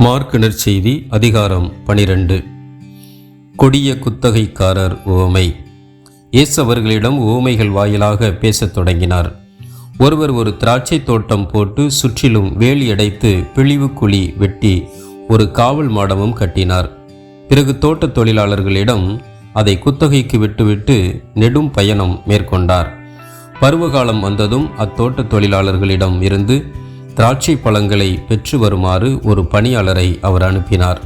Mark நற்செய்தி அதிகாரம் பனிரெண்டு. கொடிய குத்தகைக்காரர் உவமை. இயேசு அவர்களிடம் உவமைகள் வாயிலாக பேசத் தொடங்கினார். ஒருவர் ஒரு திராட்சை தோட்டம் போட்டு சுற்றிலும் வேலி அடைத்து பிழிவு குழி வெட்டி ஒரு காவல் மாடமும் கட்டினார். பிறகு தோட்டத் தொழிலாளர்களிடம் அதை குத்தகைக்கு விட்டுவிட்டு நெடும் பயணம் மேற்கொண்டார். பருவகாலம் வந்ததும் அத்தோட்ட தொழிலாளர்களிடம் இருந்து திராட்சை பழங்களை பெற்று வருமாறு ஒரு பணியாளரை அவர் அனுப்பினார்.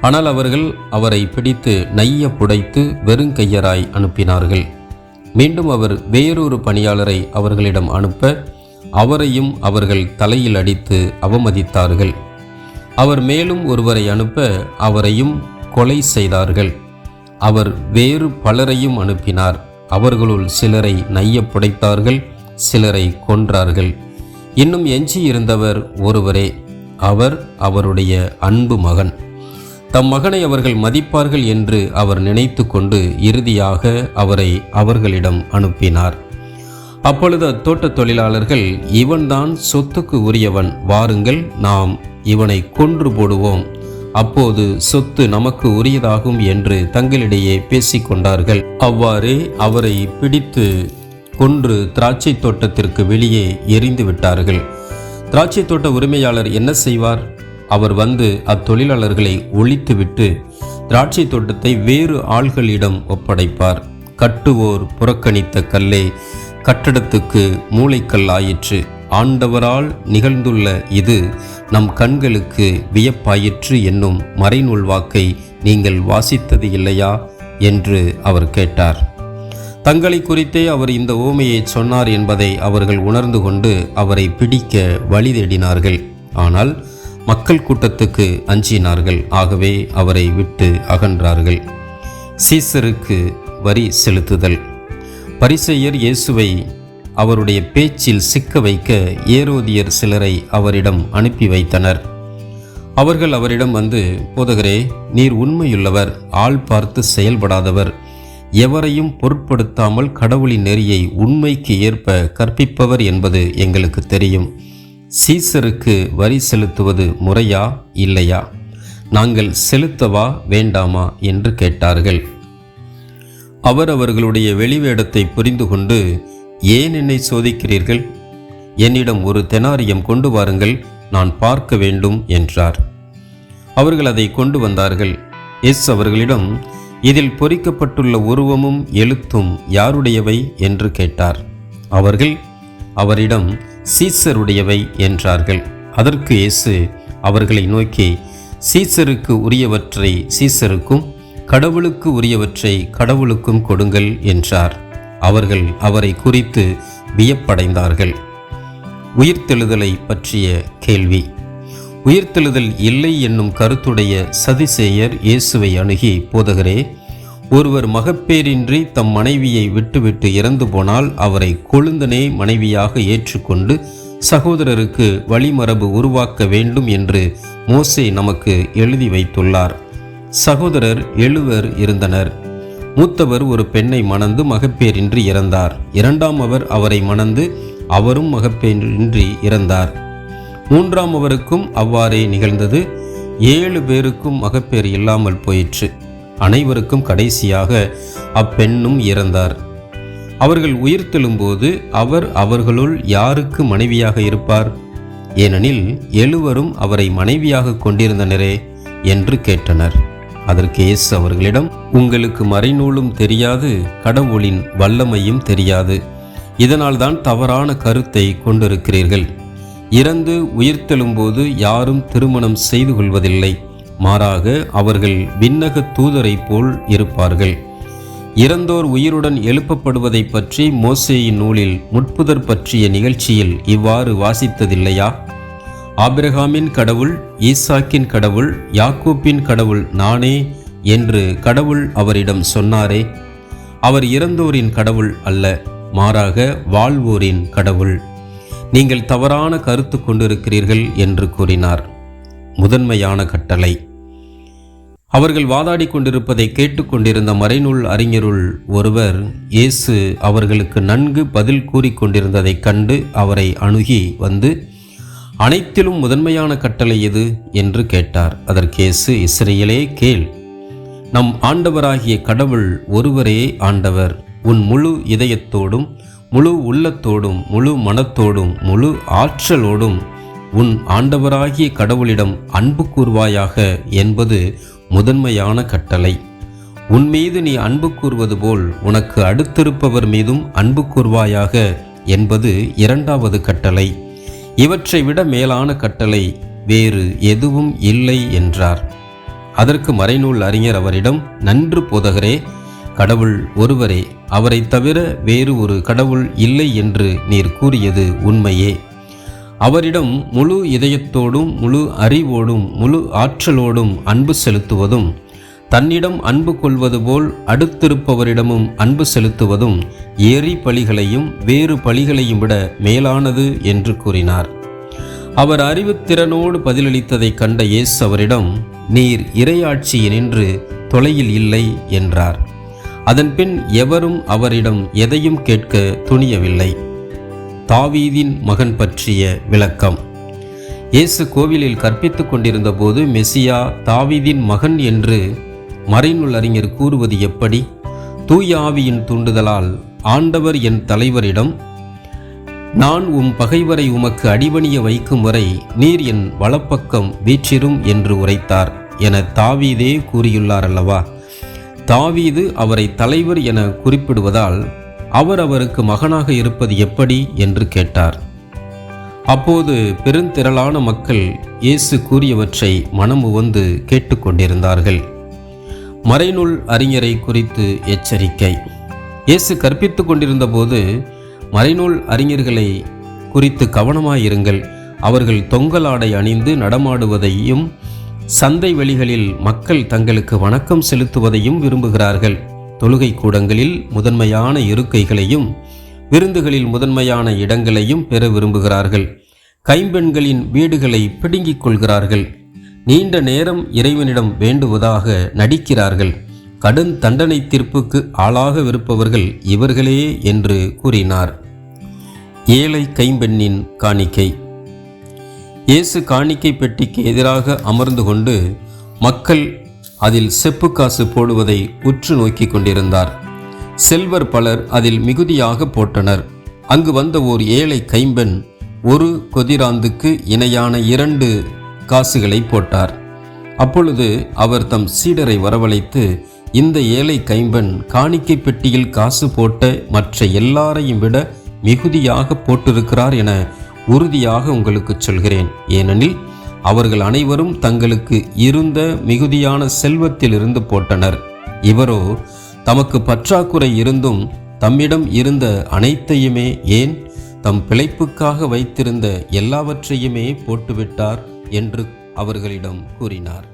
ஆனால் அவர்கள் அவரை பிடித்து நைய புடைத்து வெறுங்கையராய் அனுப்பினார்கள். மீண்டும் அவர் வேறொரு பணியாளரை அவர்களிடம் அனுப்ப அவரையும் அவர்கள் தலையில் அடித்து அவமதித்தார்கள். அவர் மேலும் ஒருவரை அனுப்ப அவரையும் கொலை செய்தார்கள். அவர் வேறு பலரையும் அனுப்பினார். அவர்களுள் சிலரை நைய புடைத்தார்கள் சிலரை கொன்றார்கள். இன்னும் எஞ்சியிருந்தவர் ஒருவரே அவர் அவருடைய அன்பு மகன். தம் மகனை அவர்கள் மதிப்பார்கள் என்று அவர் நினைத்து கொண்டு இறுதியாக அவரை அவர்களிடம் அனுப்பினார். அப்பொழுது அத்தோட்டத் தொழிலாளர்கள் இவன்தான் சொத்துக்கு உரியவன் வாருங்கள் நாம் இவனை கொன்று போடுவோம். அப்போது சொத்து நமக்கு உரியதாகும் என்று தங்களிடையே பேசிக்கொண்டார்கள். அவ்வாறே அவரை பிடித்து கொன்று திராட்சை தோட்டத்திற்கு வெளியே எரிந்து விட்டார்கள் திராட்சை தோட்ட உரிமையாளர் என்ன செய்வார்? அவர் வந்து அத்தொழிலாளர்களை ஒழித்துவிட்டு திராட்சை தோட்டத்தை வேறு ஆள்களிடம் ஒப்படைப்பார். கட்டுவோர் புறக்கணித்த கல்லே கட்டடத்துக்கு மூளைக்கல் ஆயிற்று. ஆண்டவரால் நிகழ்ந்துள்ள இது நம் கண்களுக்கு வியப்பாயிற்று என்னும் மறைநூல் வாக்கை நீங்கள் வாசித்தது இல்லையா? என்று அவர் கேட்டார். தங்களை குறித்தே அவர் இந்த ஓமையை சொன்னார் என்பதை அவர்கள் உணர்ந்து கொண்டு அவரை பிடிக்க வழி தேடினார்கள். ஆனால் மக்கள் கூட்டத்துக்கு அஞ்சினார்கள். ஆகவே அவரை விட்டு அகன்றார்கள். சீசருக்கு வரி செலுத்துதல். பரிசெயர் இயேசுவை அவருடைய பேச்சில் சிக்க வைக்க ஏரோதியர் சிலரை அவரிடம் அனுப்பி வைத்தனர். அவர்கள் அவரிடம் வந்து போதகரே நீர் உண்மையுள்ளவர். ஆள் பார்த்து செயல்படாதவர். எவரையும் பொருட்படுத்தாமல் கடவுளின் நெறியை உண்மைக்கு ஏற்ப கற்பிப்பவர் என்பது எங்களுக்கு தெரியும். சீசருக்கு வரி செலுத்துவது முறையா இல்லையா? நாங்கள் செலுத்தவா வேண்டாமா என்று கேட்டார்கள். அவர் அவர்களுடைய வெளிவேடத்தை புரிந்து கொண்டு ஏன் என்னை சோதிக்கிறீர்கள்? என்னிடம் ஒரு தெனாரியம் கொண்டு வாருங்கள் நான் பார்க்க வேண்டும் என்றார். அவர்கள் அதை கொண்டு வந்தார்கள். எஸ் அவர்களிடம் இதில் பொறிக்கப்பட்டுள்ள உருவமும் எழுத்தும் யாருடையவை என்று கேட்டார். அவர்கள் அவரிடம் சீசருடையவை என்றார்கள். அதற்கு இயேசு அவர்களை நோக்கி சீசருக்கு உரியவற்றை சீசருக்கும் கடவுளுக்கு உரியவற்றை கடவுளுக்கும் கொடுங்கள் என்றார். அவர்கள் அவரை குறித்து வியப்படைந்தார்கள். உயிர்த்தெழுதலை பற்றிய கேள்வி. உயிர்த்தெழுதல் இல்லை என்னும் கருத்துடைய சதிசேயர் இயேசுவை அணுகி போதகரே ஒருவர் மகப்பேரின்றி தம் மனைவியை விட்டுவிட்டு இறந்து போனால் அவரை கொழுந்தனே மனைவியாக ஏற்றுக்கொண்டு சகோதரருக்கு வழிமரபு உருவாக்க வேண்டும் என்று மோசே நமக்கு எழுதி வைத்துள்ளார். சகோதரர் எழுவர் இருந்தனர். மூத்தவர் ஒரு பெண்ணை மணந்து மகப்பேரின்றி இறந்தார். இரண்டாம் அவர் அவரை மணந்து அவரும் மகப்பேரின்றி இறந்தார். மூன்றாம் அவருக்கும் அவ்வாறே நிகழ்ந்தது. ஏழு பேருக்கும் மகப்பேறு இல்லாமல் போயிற்று. அனைவருக்கும் கடைசியாக அப்பெண்ணும் இறந்தார். அவர்கள் உயிர்த்தெழும்போது அவர் அவர்களுள் யாருக்கு மனைவியாக இருப்பார்? ஏனெனில் எழுவரும் அவரை மனைவியாக கொண்டிருந்தனரே என்று கேட்டனர். அதற்கு இயேசு அவர்களிடம் உங்களுக்கு மறைநூலும் தெரியாது கடவுளின் வல்லமையும் தெரியாது. இதனால்தான் தவறான கருத்தை கொண்டிருக்கிறீர்கள். இறந்து உயிர்த்தெழும்போது யாரும் திருமணம் செய்து கொள்வதில்லை. மாறாக அவர்கள் விண்ணக தூதரைப் போல் இருப்பார்கள். இறந்தோர் உயிருடன் எழுப்பப்படுவதை பற்றி மோசேயின் நூலில் முட்புதர் பற்றிய நிகழ்ச்சியில் இவ்வாறு வாசித்ததில்லையா? ஆபிரகாமின் கடவுள் ஈசாக்கின் கடவுள் யாக்கூப்பின் கடவுள் நானே என்று கடவுள் அவரிடம் சொன்னாரே. அவர் இறந்தோரின் கடவுள் அல்ல மாறாக வாழ்வோரின் கடவுள். நீங்கள் தவறான கருத்து கொண்டிருக்கிறீர்கள் என்று கூறினார். முதன்மையான கட்டளை. அவர்கள் வாதாடி கொண்டிருப்பதை கேட்டுக்கொண்டிருந்த மறைநூல் அறிஞருள் ஒருவர் இயேசு அவர்களுக்கு நன்கு பதில் கூறிக்கொண்டிருந்ததைக் கண்டு அவரை அணுகி வந்து அனைத்திலும் முதன்மையான கட்டளை எது? என்று கேட்டார். அதற்கேசு இஸ்ரேலே கேள். நம் ஆண்டவராகிய கடவுள் ஒருவரே ஆண்டவர். உன் முழு இதயத்தோடும் முழு உள்ளத்தோடும் முழு மனத்தோடும் முழு ஆற்றலோடும் உன் ஆண்டவராகிய கடவுளிடம் அன்பு கூர்வாயாக என்பது முதன்மையான கட்டளை. உன் மீது நீ அன்பு கூறுவது போல் உனக்கு அடுத்திருப்பவர் மீதும் அன்பு கூர்வாயாக என்பது இரண்டாவது கட்டளை. இவற்றை விட மேலான கட்டளை வேறு எதுவும் இல்லை என்றார். அதற்கு மறைநூல் அறிஞர் அவரிடம் நன்று போதகரே கடவுள் ஒருவரே அவரை தவிர வேறு ஒரு கடவுள் இல்லை என்று நீர் கூறியது உண்மையே. அவரிடம் முழு இதயத்தோடும் முழு அறிவோடும் முழு ஆற்றலோடும் அன்பு செலுத்துவதும் தன்னிடம் அன்பு கொள்வது போல் அடுத்திருப்பவரிடமும் அன்பு செலுத்துவதும் ஏரி பழிகளையும் வேறு பழிகளையும் விட மேலானது என்று கூறினார். அவர் அறிவுத்திறனோடு பதிலளித்ததை கண்ட இயேசு அவரிடம் நீர் இறையாட்சியினின்று தொலையில் இல்லை என்றார். அதன்பின் எவரும் அவரிடம் எதையும் கேட்க துணியவில்லை. தாவீதின் மகன் பற்றிய விளக்கம். இயேசு கோவிலில் கற்பித்துக் கொண்டிருந்த போது மெசியா தாவீதின் மகன் என்று மறைநூல் அறிஞர் கூறுவது எப்படி? தூய ஆவியின் தூண்டுதலால் ஆண்டவர் என் தலைவரிடம் நான் உம் பகைவரை உமக்கு அடிபணிய வைக்கும் வரை நீர் என் வலப்பக்கம் வீற்றிரும் என்று உரைத்தார் என தாவீதே கூறியுள்ளார் அல்லவா? தாவீது அவரை தலைவர் என குறிப்பிடுவதால் அவர் அவருக்கு மகனாக இருப்பது எப்படி என்று கேட்டார். அப்போது பெருந்திரளான மக்கள் இயேசு கூறியவற்றை மனம் உவந்து கேட்டுக்கொண்டிருந்தார்கள். மறைநூல் அறிஞரை குறித்து எச்சரிக்கை. இயேசு கற்பித்துக் கொண்டிருந்த போது மறைநூல் அறிஞர்களை குறித்து கவனமாயிருங்கள். அவர்கள் தொங்கலாடை அணிந்து நடமாடுவதையும் சந்தை வெளிகளில் மக்கள் தங்களுக்கு வணக்கம் செலுத்துவதையும் விரும்புகிறார்கள். தொழுகை கூடங்களில் முதன்மையான இருக்கைகளையும் விருந்துகளில் முதன்மையான இடங்களையும் பெற விரும்புகிறார்கள். கைம்பெண்களின் வீடுகளை பிடுங்கிக் கொள்கிறார்கள். நீண்ட நேரம் இறைவனிடம் வேண்டுவதாக நடிக்கிறார்கள். கடும் தண்டனை தீர்ப்புக்கு ஆளாகவிருப்பவர்கள் இவர்களே என்று கூறினார். ஏழை கைம்பெண்ணின் காணிக்கை. இயேசு காணிக்கை பெட்டிக்கு எதிராக அமர்ந்து கொண்டு மக்கள் அதில் செப்பு காசு போடுவதை உற்று நோக்கிக் கொண்டிருந்தார். செல்வர் பலர் அதில் மிகுதியாக போட்டனர். அங்கு வந்த ஓர் ஏழை கைம்பெண் ஒரு கொதிராந்துக்கு இணையான இரண்டு காசுகளை போட்டார். அப்பொழுது அவர் தம் சீடரை வரவழைத்து இந்த ஏழை கைம்பெண் காணிக்கை பெட்டியில் காசு போட்ட மற்ற எல்லாரையும் விட மிகுதியாக போட்டிருக்கிறார் என உறுதியாக உங்களுக்கு சொல்கிறேன். ஏனெனில் அவர்கள் அனைவரும் தங்களுக்கு இருந்த மிகுதியான செல்வத்திலிருந்து போட்டனர். இவரோ தமக்கு பற்றாக்குறை இருந்தும் தம்மிடம் இருந்த அனைத்தையுமே ஏன் தம் பிழைப்புக்காக வைத்திருந்த எல்லாவற்றையுமே போட்டுவிட்டார் என்று அவர்களிடம் கூறினார்.